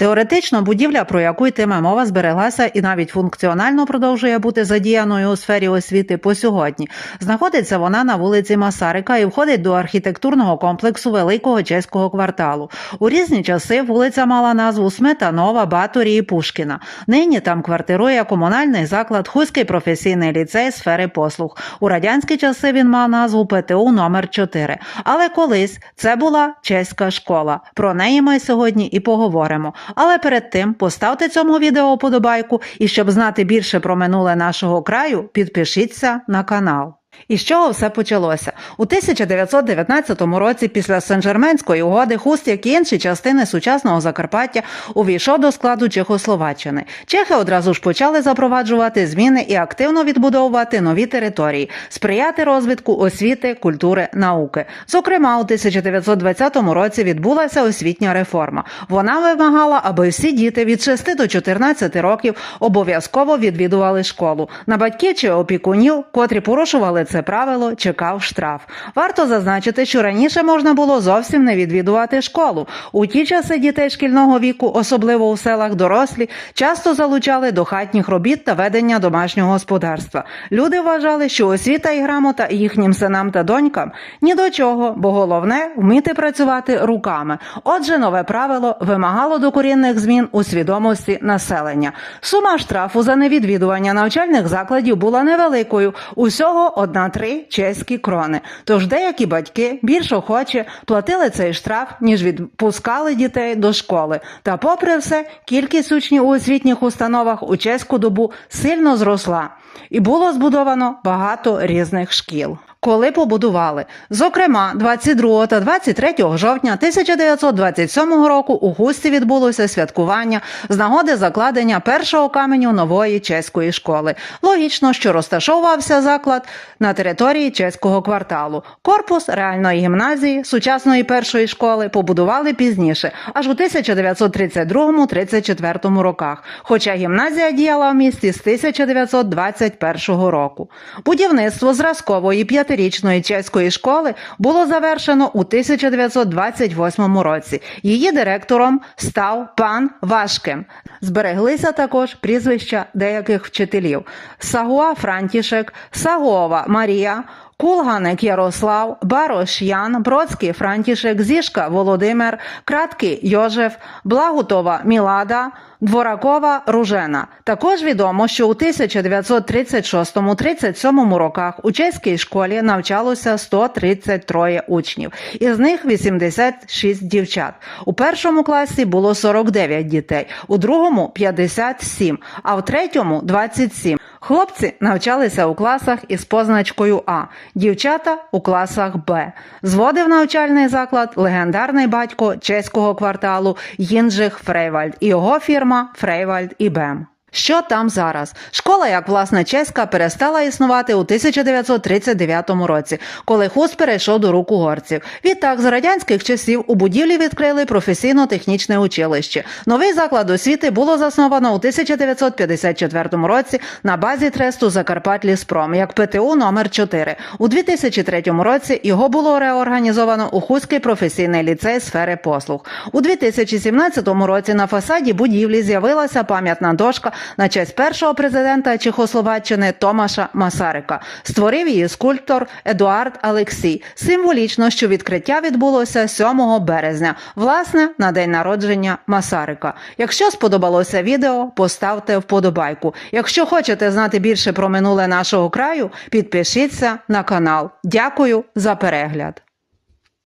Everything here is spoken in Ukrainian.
Теоретично будівля, про яку йтиме мова, збереглася і навіть функціонально продовжує бути задіяною у сфері освіти по сьогодні. Знаходиться вона на вулиці Масарика і входить до архітектурного комплексу Великого чеського кварталу. У різні часи вулиця мала назву Сметанова, Баторі і Пушкіна. Нині там квартирує комунальний заклад Хуський професійний ліцей сфери послуг. У радянські часи він мав назву ПТУ номер 4 Але колись це була чеська школа. Про неї ми сьогодні і поговоримо. Але перед тим поставте цьому відео подобайку і щоб знати більше про минуле нашого краю, підпишіться на канал. І з чого все почалося? У 1919 році, після Сен-Жерменської угоди, Хуст, як і інші частини сучасного Закарпаття, увійшов до складу Чехословаччини. Чехи одразу ж почали запроваджувати зміни і активно відбудовувати нові території, сприяти розвитку освіти, культури, науки. Зокрема, у 1920 році відбулася освітня реформа. Вона вимагала, аби всі діти від 6 до 14 років обов'язково відвідували школу. На батьків чи опікунів, котрі порушували це правило, чекав штраф. Варто зазначити, що раніше можна було зовсім не відвідувати школу. У ті часи дітей шкільного віку, особливо у селах дорослі, часто залучали до хатніх робіт та ведення домашнього господарства. Люди вважали, що освіта і грамота їхнім синам та донькам ні до чого, бо головне вміти працювати руками. Отже, нове правило вимагало докорінних змін у свідомості населення. Сума штрафу за невідвідування навчальних закладів була невеликою. Усього одна-три чеські крони. Тож деякі батьки більш охоче платили цей штраф, ніж відпускали дітей до школи. Та, попри все, кількість учнів у освітніх установах у чеську добу сильно зросла, і було збудовано багато різних шкіл. Коли побудували, зокрема, 22 та 23 жовтня 1927 року у Густі відбулося святкування з нагоди закладення першого каменю нової чеської школи. Логічно, що розташовувався заклад на території чеського кварталу. Корпус реальної гімназії сучасної першої школи побудували пізніше, аж у 1932-34 роках. Хоча гімназія діяла в місті з 1921 року. Будівництво зразкової п'ятирічної чеської школи було завершено у 1928 році. Її директором став пан Вашкем. Збереглися також прізвища деяких вчителів: Сагуа Франтішек, Сагова Марія. Кулганик Ярослав, Барош Ян, Бродський Франтішек, Зішка Володимир, Краткий Йожеф, Благутова Мілада, Дворакова Ружена. Також відомо, що у 1936-37 роках у чеській школі навчалося 133 учнів, із них 86 дівчат. У першому класі було 49 дітей, у другому 57, а в третьому 27. Хлопці навчалися у класах із позначкою А, дівчата у класах Б. Зводив навчальний заклад легендарний батько чеського кварталу Їнджих Фрейвальд і його фірма Фрейвальд і Бем. Що там зараз? Школа, як власне чеська, перестала існувати у 1939 році, коли хуст перейшов до рук угорців. Відтак, з радянських часів у будівлі відкрили професійно-технічне училище. Новий заклад освіти було засновано у 1954 році на базі тресту Закарпат Ліспром як ПТУ номер 4 У 2003 році його було реорганізовано у Хуський професійний ліцей сфери послуг. У 2017 році на фасаді будівлі з'явилася пам'ятна дошка на честь першого президента Чехословаччини Томаша Масарика. Створив її скульптор Едуард Алексій. Символічно, що відкриття відбулося 7 березня, власне, на день народження Масарика. Якщо сподобалося відео, поставте вподобайку. Якщо хочете знати більше про минуле нашого краю, підпишіться на канал. Дякую за перегляд.